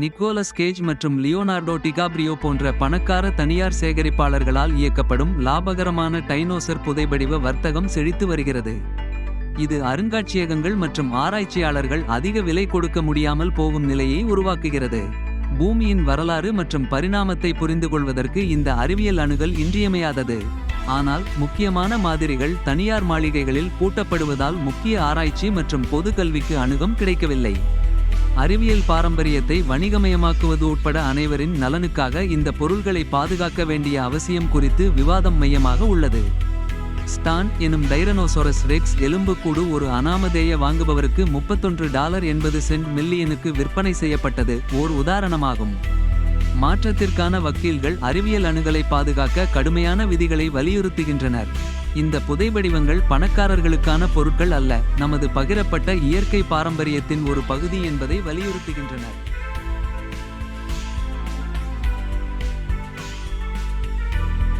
Nicolas Cage மற்றும் Leonardo DiCaprio போன்ற பணக்கார தனியார் சேகரிப்பாளர்களால் இயக்கப்படும் லாபகரமான டைனோசர் புதைபடிவ வர்த்தகம் செழித்து வருகிறது. இது அருங்காட்சியகங்கள் மற்றும் ஆராய்ச்சியாளர்கள் அதிக விலை கொடுக்க முடியாமல் போகும் நிலையை உருவாக்குகிறது. பூமியின் வரலாறு மற்றும் பரிணாமத்தை புரிந்துகொள்வதற்கு இந்த அறிவியல் அணுகல் இன்றியமையாதது. ஆனால் முக்கியமான மாதிரிகள் தனியார் மாளிகைகளில் பூட்டப்படுவதால் முக்கிய ஆராய்ச்சி மற்றும் பொது கல்விக்கு அணுகம் கிடைக்கவில்லை. அறிவியல் பாரம்பரியத்தை வணிகமயமாக்குவது உட்பட அனைவரின் நலனுக்காக இந்த பொருள்களை பாதுகாக்க வேண்டிய அவசியம் குறித்து விவாதம் மையமாக உள்ளது. ஸ்டான் எனும் டைரனோசோரஸ் ரெக்ஸ் எலும்புக்கூடு ஒரு அனாமதேய வாங்குபவருக்கு 31 டாலர் என்பது சென்ட் மில்லியனுக்கு விற்பனை செய்யப்பட்டது ஓர் உதாரணமாகும். மாற்றத்திற்கான வக்கீல்கள் அறிவியல் அணுகலை பாதுகாக்க கடுமையான விதிகளை வலியுறுத்துகின்றனர். இந்த புதை வடிவங்கள் பணக்காரர்களுக்கான பொருட்கள் அல்ல நமது பகிரப்பட்ட இயற்கை பாரம்பரியத்தின் ஒரு பகுதி என்பதை வலியுறுத்துகின்றனர்.